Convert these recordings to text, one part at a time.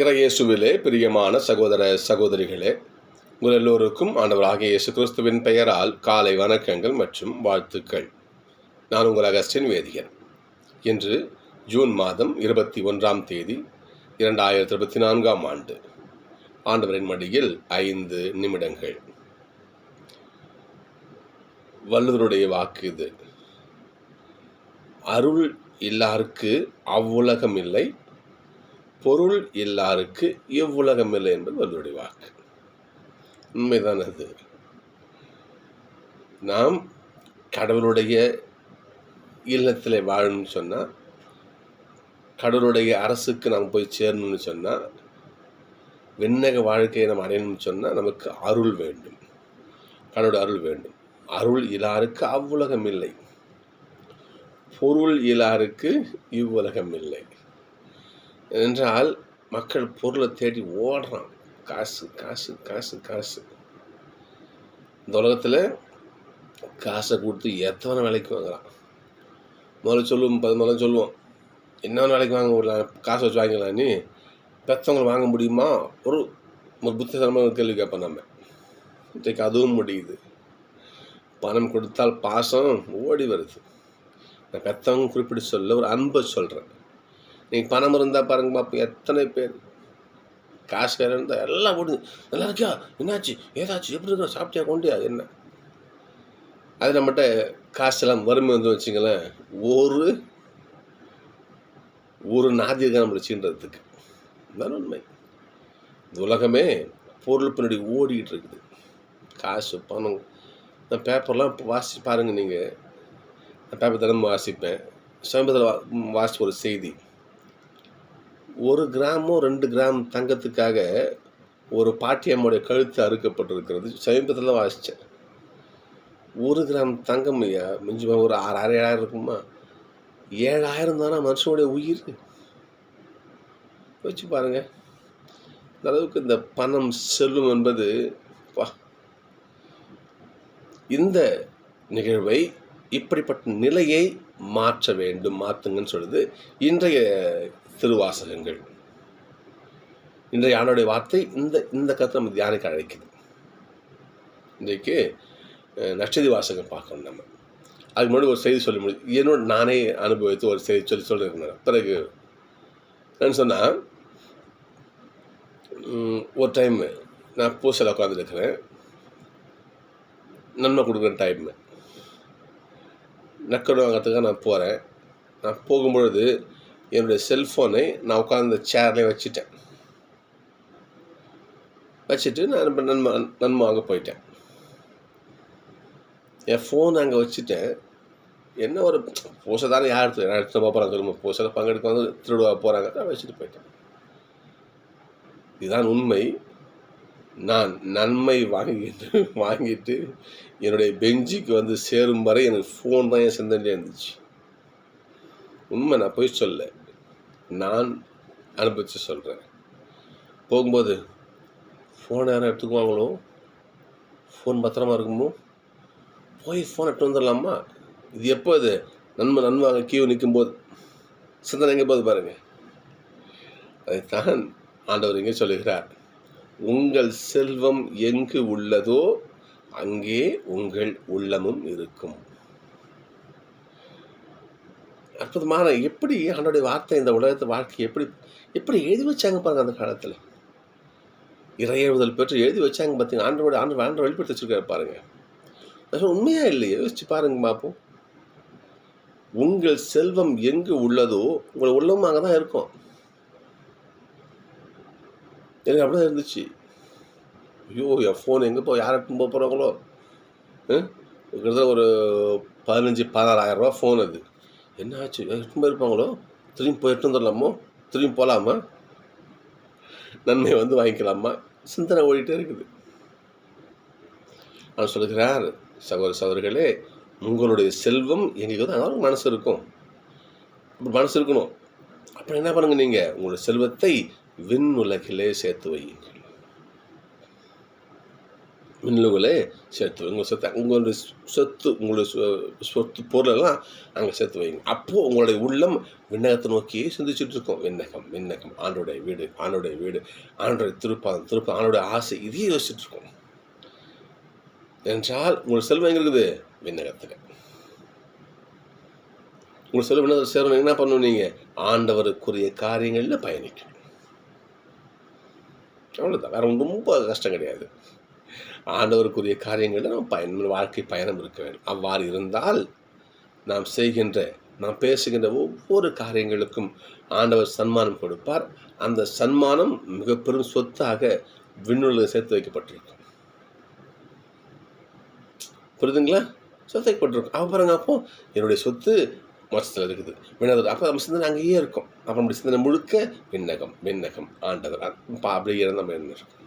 இறையேசுவிலே பிரியமான சகோதர சகோதரிகளே உங்கள் எல்லோருக்கும் ஆண்டவராகிய இயேசு கிறிஸ்துவின் பெயரால் காலை வணக்கங்கள் மற்றும் வாழ்த்துக்கள். நான் உங்கள் அகஸ்டின் வேதியர் இன்று ஜூன் மாதம் இருபத்தி ஒன்றாம் தேதி இரண்டாயிரத்தி இருபத்தி நான்காம் ஆண்டு. ஆண்டவரின் மடியில் ஐந்து நிமிடங்கள். வள்ளுவருடைய வாக்கு இது. அருள் இல்லாருக்கு அவ்வுலகம் இல்லை பொருள் இல்லாருக்கு இவ்வுலகம் இல்லை என்பது வள்ளுவருடைய வாக்கு. உண்மைதான் அது. நாம் கடவுளுடைய இல்லத்தில் வாழணும்னு சொன்னால் கடவுளுடைய அரசுக்கு நாம் போய் சேரணும்னு சொன்னால் விண்ணக வாழ்க்கையை நம்ம அடையணும்னு சொன்னால் நமக்கு அருள் வேண்டும். கடவுளுடைய அருள் வேண்டும். அருள் இலாருக்கு அவ்வுலகம் இல்லை. பொருள் இலாருக்கு இவ்வுலகம் இல்லை. என்றால் மக்கள் பொருளை தேடி ஓடுறான் காசு காசு காசு காசு. இந்த உலகத்தில் காசை கொடுத்து எத்தனை வேலைக்கு வாங்கலாம்? முதல்ல சொல்லுவோம் பது முதல்ல சொல்லுவோம். என்ன வேலைக்கு வாங்க விடலாம் காசை வச்சு வாங்கிக்கலாம் நீ. பெற்றவங்களை வாங்க முடியுமா? ஒரு ஒரு புத்திசனமான கேள்வி கேட்போம் நம்ம. இன்றைக்கு அதுவும் முடியுது. பணம் கொடுத்தால் பாசம் ஓடி வருது. நான் பெற்றவங்க குறிப்பிட்டு சொல்ல ஒரு அன்பை சொல்கிறேன் நீங்கள் பணம் இருந்தால் பாருங்க இப்போ எத்தனை பேர்? காசு வேறு இருந்தால் எல்லாம் போடுது நல்லா இருக்கியா? என்னாச்சு? ஏதாச்சு? எப்படி இருக்கிற சாப்பிட்டியா? கொண்டியா என்ன? அது நம்மகிட்ட காசெல்லாம் வறுமை வந்து வச்சுங்களேன். ஒரு ஒரு நாதிகம் நம்மளை சீன்றதுக்கு தான் உண்மை. இந்த உலகமே பொருள் பின்னாடி ஓடிக்கிட்டு இருக்குது. காசு பணம். நான் பேப்பர்லாம் இப்போ வாசி பாருங்கள் நீங்கள் நான் பேப்பர் தினமும் வாசிப்பேன். சமீபத்தில் வா வாசித்த ஒரு செய்தி. ஒரு கிராமோ ரெண்டு கிராம் தங்கத்துக்காக ஒரு பாட்டியம்முடைய கழுத்து அறுக்கப்பட்டிருக்கிறது. சமீபத்தில் வாசித்தேன் ஒரு கிராம் தங்கம் ஐயா மிஞ்சி ஒரு ஆறு ஆறு ஏழாயிரம் இருக்குமா? ஏழாயிரம் தானே மனுஷனுடைய உயிர்? வச்சு பாருங்க. இந்த அளவுக்கு இந்த பணம் செல்லும் என்பது வா. இந்த நிகழ்வை இப்படிப்பட்ட நிலையை மாற்ற வேண்டும் மாற்றுங்கன்னு சொல்லுது. இன்றைய திருவாசகங்கள். இன்றைய ஆண்டோடைய வார்த்தை இந்த இந்த கருத்தை நம்ம தியானிக்க அழைக்குது? இன்றைக்கு நட்சதி வாசகம் பார்க்கணும் நம்ம. அதுக்கு முன்னாடி ஒரு செய்தி சொல்லி முடியும் என்னோட நானே அனுபவித்து ஒரு செய்தி சொல்லி சொல்லியிருந்தேன் பிறகு என்னன்னு சொன்னால் ஒரு டைம் நான் பூசையில் உட்காந்துருக்கிறேன் நன்மை கொடுக்குற டைம் நக்கடு வாங்கிறதுக்காக நான் போகிறேன் நான் போகும்பொழுது என்னுடைய செல்ஃபோனை நான் உட்காந்து சேர்லேயே வச்சுட்டேன். வச்சுட்டு நான் இப்போ நன்மை நன்மாக போயிட்டேன். என் ஃபோன் அங்கே வச்சுட்டேன். என்ன ஒரு பூசை தானே யார் எடுத்து யார் எடுத்து போகிறாங்க திரும்ப பூசையில் பங்கெடுக்க வந்து திருடுவா போகிறாங்க நான் வச்சுட்டு போயிட்டேன். இதுதான் உண்மை. நான் நன்மை வாங்கிட்டு வாங்கிட்டு என்னுடைய பெஞ்சுக்கு வந்து சேரும் வரை எனக்கு ஃபோன் தான் என் சிந்தனையாக இருந்துச்சு. உண்மை நான் போய் சொல்ல நான் அனுபவித்து சொல்கிறேன் போகும்போது ஃபோன் யாரும் எடுத்துக்குவாங்களோ? ஃபோன் பத்திரமா இருக்குமோ? போய் ஃபோன் எடுத்து வந்துடலாமா? இது எப்போ இது? நன்மை நண்பாங்க கியூ நிற்கும்போது சிந்தனை எங்கே போது பாருங்கள் அதைத்தான் ஆண்டவர் இங்கே சொல்லுகிறார். உங்கள் செல்வம் எங்கு உள்ளதோ அங்கே உங்கள் உள்ளமும் இருக்கும். அற்புதமான எப்படி அவனுடைய வார்த்தை இந்த உலகத்தை வாழ்க்கை எப்படி எப்படி எழுதி வச்சாங்க பாருங்க அந்த காலத்தில்? இறையழுதல் பெற்று எழுதி வச்சாங்க பார்த்தீங்க ஆண்டோட ஆண்டு ஆண்டு வெளிப்படுத்தி வச்சுருக்காரு பாருங்க. உண்மையாக இல்லையே? யோசிச்சு பாருங்க பார்ப்போம் உங்கள் செல்வம் எங்கு உள்ளதோ உங்கள் உள்ளமும் அங்கே தான் இருக்கும். எனக்கு அப்படிதான் இருந்துச்சு. ஐயோ என் ஃபோன் எங்கே போ யாரை போக போகிறாங்களோ கிட்டத்தட்ட ஒரு பதினஞ்சு பதினாறாயிரம் ரூபா ஃபோன் அது. என்ன ஆச்சு எட்டு போயிருப்பாங்களோ திரும்பி போய் எட்டு வந்துடலாமோ? திரும்பி போகலாமா நன்மை வந்து வாங்கிக்கலாமா? சிந்தனை ஓடிட்டே இருக்குது. நான் சொல்லுகிறார் சகோதர சகோதரிகளே உங்களுடைய செல்வம் எங்களுக்கு வந்து அதாவது மனசு இருக்கும். அப்படி மனசு இருக்கணும். அப்புறம் என்ன பண்ணுங்க நீங்கள் உங்களுடைய செல்வத்தை விண் உலகிலே சேர்த்து வையுங்கள். மின்னலுகளை சேர்த்து உங்கள் சொத்து உங்களுடைய சொத்து உங்களுடைய சொத்து பொருளெல்லாம் அங்கே சேர்த்து வைங்க. அப்போது உங்களுடைய உள்ளம் விண்ணகத்தை நோக்கியே சிந்திச்சுட்டு இருக்கோம். விண்ணகம் விண்ணகம். ஆண்டோடைய வீடு ஆண்டோடைய வீடு ஆண்டோடைய திருப்பாதம் திருப்பம் ஆண்டோடைய ஆசை இதையே யோசிச்சுட்டு இருக்கோம். என்றால் உங்கள் செல்வம் எங்கே இருக்குது? விண்ணகத்தில். உங்கள் செல்வம் என்ன சேரணும் என்ன பண்ணணும் நீங்கள் ஆண்டவருக்குரிய காரியங்களில் பயணிக்கணும். அவ்வளோதான் வேற ரொம்ப கஷ்டம் கிடையாது. ஆண்டவருக்குரிய காரியங்களில் நம்ம பயன் வாழ்க்கை பயணம் இருக்க வேண்டும். அவ்வாறு இருந்தால் நாம் செய்கின்ற நாம் பேசுகின்ற ஒவ்வொரு காரியங்களுக்கும் ஆண்டவர் சன்மானம் கொடுப்பார். அந்த சன்மானம் மிக பெரும் சொத்தாக விண்ணுள்ள சேர்த்து வைக்கப்பட்டிருக்கும். புரியுதுங்களா? சொத்து வைக்கப்பட்டிருக்கும். அப்போ பாருங்க அப்போ என்னுடைய சொத்து மோட்சத்தில் இருக்குது. விண்ணகத்தில் அப்போ நம்ம சிந்தனை அங்கேயே இருக்கும். அப்போ நம்முடைய சிந்தனை முழுக்க விண்ணகம் விண்ணகம் ஆண்டவர் அப்ப அப்படியே நம்ம என்ன இருக்கும்?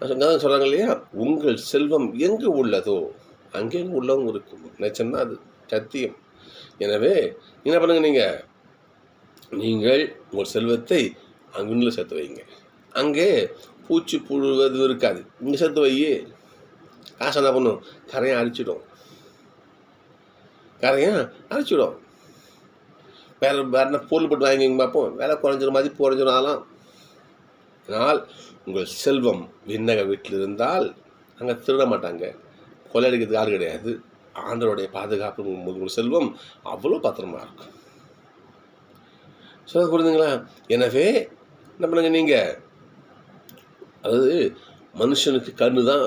அதான் சொல்கிறாங்க இல்லையா? உங்கள் செல்வம் எங்கு உள்ளதோ அங்கே உள்ளவங்க இருக்கும். நிச்சயம்னா அது சத்தியம். எனவே என்ன பண்ணுங்க நீங்கள் நீங்கள் உங்கள் செல்வத்தை அங்குள்ள சேர்த்து வைங்க. அங்கே பூச்சி புழுவது இருக்காது. இங்கே சேர்த்து வை காசு என்ன பண்ணும்? கரையை அரிச்சிடும் கரையை அரிச்சிடும் வேற வேற என்ன பொருள் போட்டு வாங்கிங்க பார்ப்போம் வேலை குறைஞ்சிரும் மதிப்பு குறைஞ்சிரும் அதெல்லாம். ஆனால் உங்கள் செல்வம் விண்ணக வீட்டில் இருந்தால் அங்கே திருட மாட்டாங்க. கொள்ளையடிக்கிறதுக்கு யாரும் கிடையாது. ஆண்டவருடைய பாதுகாப்பு உங்கள் செல்வம் அவ்வளோ பத்திரமா இருக்கும். சொல்ல புரிஞ்சுங்களா எனவே என்ன பண்ணுங்க நீங்கள் அதாவது மனுஷனுக்கு கண்ணு தான்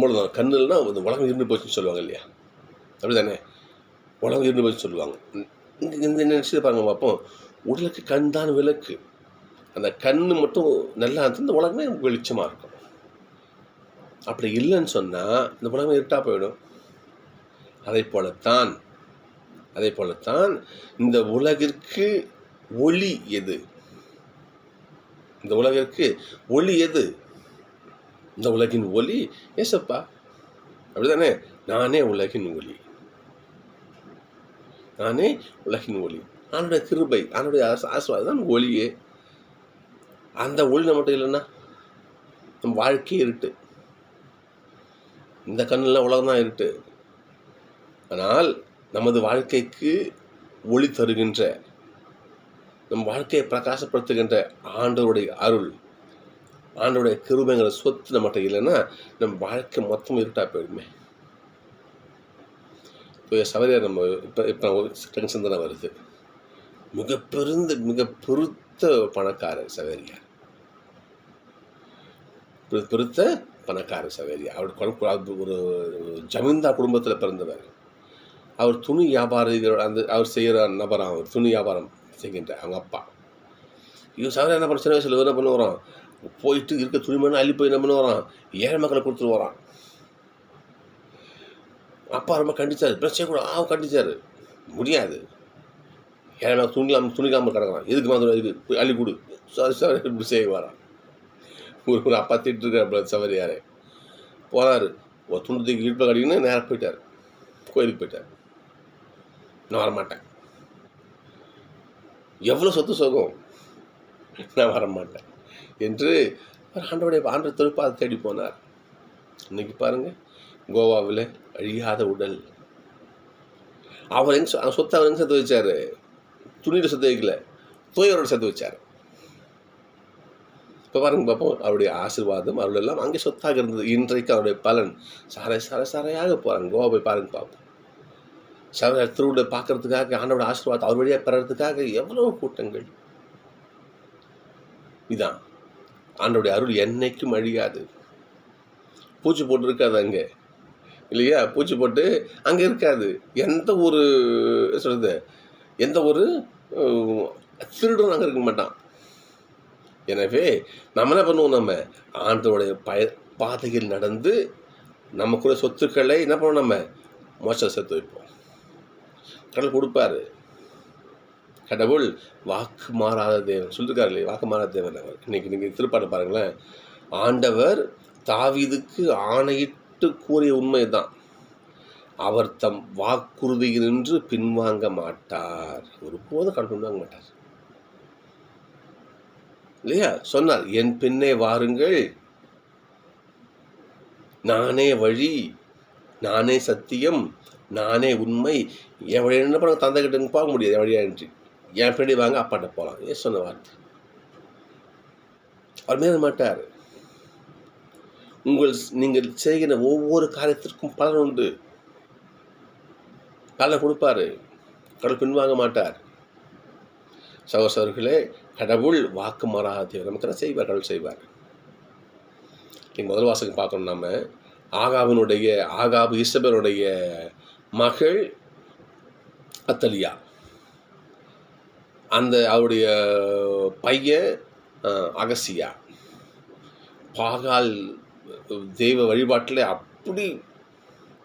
மூலதான் கண்ணு இல்லைன்னா இந்த உலகம் இருந்து போச்சுன்னு சொல்லுவாங்க இல்லையா? அப்படி தானே உலகம் இருந்து போச்சுன்னு சொல்லுவாங்க. இங்கே இந்த நினச்சி பாருங்க பார்ப்போம். உடலுக்கு கண் தான் விளக்கு. அந்த கண் மட்டும் நல்லா இருந்து இந்த உலகமே நமக்கு வெளிச்சமாக இருக்கும். அப்படி இல்லைன்னு சொன்னால் இந்த உலகம் இருட்டாக போயிடும். அதை போலத்தான் அதே போலத்தான் இந்த உலகிற்கு ஒளி எது? இந்த உலகிற்கு ஒளி எது? இந்த உலகின் ஒளி ஏசப்பா. அப்படிதானே? நானே உலகின் ஒளி. நானே உலகின் ஒளி. ஆனுடைய கிருபை ஆனுடைய ஆச- ஆசீர்வாதம் தான் ஒளியே. அந்த ஒளி நம்மகிட்ட இல்லைன்னா நம்ம வாழ்க்கையே இருட்டு. இந்த கண்ணில் உலகம் தான் இருட்டு. ஆனால் நமது வாழ்க்கைக்கு ஒளி தருகின்ற நம் வாழ்க்கையை பிரகாசப்படுத்துகின்ற ஆண்டவருடைய அருள் ஆண்டவுடைய கிருபைங்கிற சொத்து நம்மகிட்ட இல்லைன்னா நம்ம வாழ்க்கை மொத்தம் இருட்டாக போயிடுமே. இப்போ சவரியார் நம்ம இப்போ இப்போ டென்ஷன் தானே வருது. மிக பெருந்த மிக பெருத்த பணக்காரர் சவேரியார் பெரு- பணக்கார பணக்காரர் சவேரியார் அவர் குழப்ப- ஒரு ஜமீன்தார் குடும்பத்தில் பிறந்தவர். அவர் துணி வியாபாரிகள் அந்த அவர் செய்கிற நபராம் அவர் துணி வியாபாரம் செய்கின்ற அவங்க அப்பா. இவர் சாதாரண என்ன பண்ண சின்ன வயசில் என்ன பண்ண வரான் போயிட்டு இருக்க துணிமணி அள்ளி போய் என்ன பண்ண வரான் ஏழை மக்களை கொடுத்துட்டு வரான் அப்பா ரொம்ப கண்டிச்சாரு. பிரச்சனை கூட ஆ கண்டிச்சாரு. முடியாது. ஏழை துணிலாம் துணிக்காமல் கிடக்குறான். எதுக்கு மாதிரி இதுக்கு அள்ளி கொடு? சாரி சாரி இப்படி செய்ய வரான் ஒரு ஒரு அப்பா திட்டுருக்காரு சவரியார். போனார் ஒரு துணி தூக்கி இடுப்பில் கட்டிக்கின்னு நேராக போயிட்டார். கோயிலுக்கு போயிட்டார். நான் வரமாட்டேன். எவ்வளோ சொத்து சுகம் நான் வரமாட்டேன். என்று அவர் ஆண்டோடைய ஆண்டு திருப்பாதை தேடி போனார். இன்னைக்கு பாருங்க கோவாவில் அழியாத உடல். அவர் எங்க சொத்தை அவர் எங்கே சேர்த்து வச்சார்? துணியில் சேர்த்து வைக்கல. தூயவரோட சேர்த்து வச்சார். இப்போ பாருங்க பார்ப்போம் அவருடைய ஆசிர்வாதம் அருள் எல்லாம் அங்கே சொத்தாக இருந்தது. இன்றைக்கு அவருடைய பலன். சரை சரை சாரையாக போகிறாங்க கோவா போய் பாருங்க பார்ப்போம். சவர திருவிட பார்க்கறதுக்காக ஆண்டோட ஆசீர்வாதம் அவர் வழியாக பெறறதுக்காக எவ்வளோ கூட்டங்கள். இதான். ஆண்டோடைய அருள் என்னைக்கும் அழியாது. பூச்சி போட்டு இருக்காது அங்கே. இல்லையா? பூச்சி போட்டு அங்கே இருக்காது. எந்த ஒரு சொல்கிறது எந்த ஒரு திருடனும் அங்கே இருக்க மாட்டான். எனவே நம்ம என்ன பண்ணுவோம் நம்ம? ஆண்டோடைய பய பாதையில் நடந்து நமக்குள்ள சொத்துக்களை என்ன பண்ணுவோம் நம்ம? மோசம் சேர்த்து வைப்போம். கடவுள் கொடுப்பாரு. கடவுள் வாக்கு மாறாத தேவன். சொல்லிருக்காரு இல்லையா? வாக்கு மாறாத தேவன் அவர். இன்னைக்கு நீங்கள் திருப்பாட்டு பாருங்களேன். ஆண்டவர் தாவிதுக்கு ஆணையிட்டு கூறிய உண்மைதான் அவர் தம் வாக்குறுதியினின்று பின்வாங்க மாட்டார். ஒருபோதும் கடவுள் பின்வாங்க மாட்டார். இல்லையா? சொன்னார் என் பின்னே வாருங்கள். நானே வழி நானே சத்தியம் நானே உண்மை. என் வழி என்ன பண்ண தந்தை கிட்ட போக முடியாது என் வழியான்ட்டு என் பின்னாடி வாங்க அப்பாட்ட போகலாம் ஏன் சொன்ன வார்த்தை? அவர் மேல மாட்டார். உங்கள் நீங்கள் செய்கிற ஒவ்வொரு காரியத்திற்கும் பலன் உண்டு. பலன் கொடுப்பாரு. கடல் பின்வாங்க மாட்டார். சகோசர்களே கடவுள் வாக்கு மாறாத நமக்கு செய்வார்கள். செய்வார் கடவுள் செய்வார் நீங்கள் முதல் வாசகம் பார்க்கணும் நம்ம ஆகாவினுடைய ஆகாபு இசபருடைய மகள் அத்தலியா. அந்த அவருடைய பையன் அகசியா. பாகால் தெய்வ வழிபாட்டில் அப்படி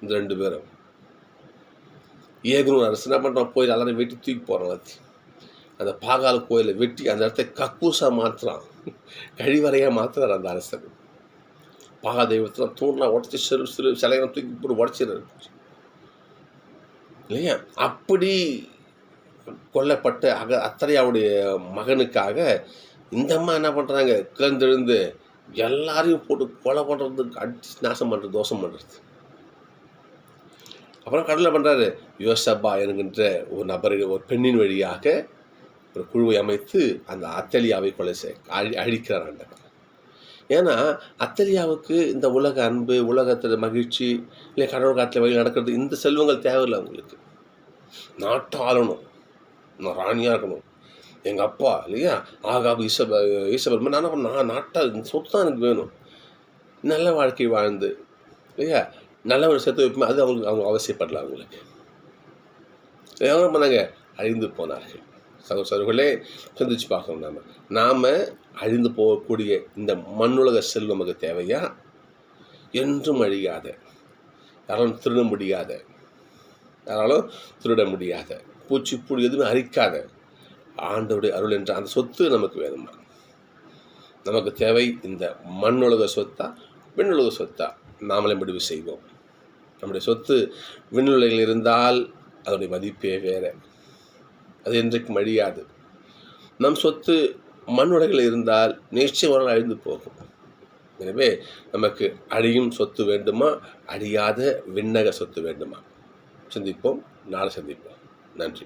இந்த ரெண்டு பேரும். ஏகனூர் அரசு என்ன பண்ணுறோம் போய் எல்லாரும் வெட்டி தூக்கி போகிறோம் எல்லாத்தையும். அந்த பாகால் கோயிலை வெட்டி அந்த இடத்த கக்கூசா மாற்றுறான் கழிவறையாக மாற்றுறார் அந்த அரசர். பாகா தெய்வத்தில் தூண்லாம் உடச்சி சிறு சிறு சிலையெல்லாம் தூக்கி போட்டு உடச்சிடுறாரு. இல்லையா? அப்படி கொல்லப்பட்ட அக அத்தரையாவுடைய மகனுக்காக இந்த அம்மா என்ன பண்ணுறாங்க கிளந்தெழுந்து எல்லாரையும் போட்டு கொலை பண்ணுறதுக்கு அடிச்சு நாசம் பண்ணுறது தோஷம் பண்ணுறது அப்புறம் கடலில் பண்ணுறாரு யோசப்பா என்கின்ற ஒரு நபருக்கு ஒரு பெண்ணின் வழியாக ஒரு குழுவை அமைத்து அந்த அத்தலியாவை கொலை செய் அழி அழிக்கிறார் ஆண்டவர் ஏன்னா அத்தலியாவுக்கு இந்த உலக அன்பு உலகத்தில் மகிழ்ச்சி இல்லை கடவுள் காட்டில் வழி நடக்கிறது இந்த செல்வங்கள் தேவையில்லை அவங்களுக்கு. நாட்டை ஆளணும் நான் ராணியாக இருக்கணும். எங்கள் அப்பா இல்லையா? ஆகாபு ஈசப ஈசபல் நான் நான் நாட்டாக இந்த சொத்து தான் எனக்கு வேணும். நல்ல வாழ்க்கை வாழ்ந்து இல்லையா? நல்ல ஒரு சேர்த்து வைப்போம் அது அவங்களுக்கு அவங்க அவசியப்படலாம் அவங்களுக்கு. என்ன பண்ணாங்க? அழிந்து போனார்கள். சகோசர்களே சிந்திச்சு பார்க்கணும் நாம். நாம் அழிந்து போகக்கூடிய இந்த மண்ணுலக செல்வம் நமக்கு தேவையா? என்றும் அழியாத. யாராலும் திருட முடியாத. யாராலும் திருட முடியாத. பூச்சி புழு எதுவுமே அரிக்காத. ஆண்டோடைய அருள் என்ற அந்த சொத்து நமக்கு வேணுமா? நமக்கு தேவை இந்த மண்ணுலக சொத்தா விண்ணுலக சொத்தா? நாமளே முடிவு செய்வோம். நம்முடைய சொத்து விண்ணுலகில் இருந்தால் அதனுடைய மதிப்பே வேறு. அது என்றைக்கும் அழியாது நம் சொத்து மண்ணுடைகள் இருந்தால் நிச்சயம் அழிந்து போகும். எனவே நமக்கு அழியும் சொத்து வேண்டுமா? அழியாத விண்ணக சொத்து வேண்டுமா? சந்திப்போம். நாளை சந்திப்போம். நன்றி.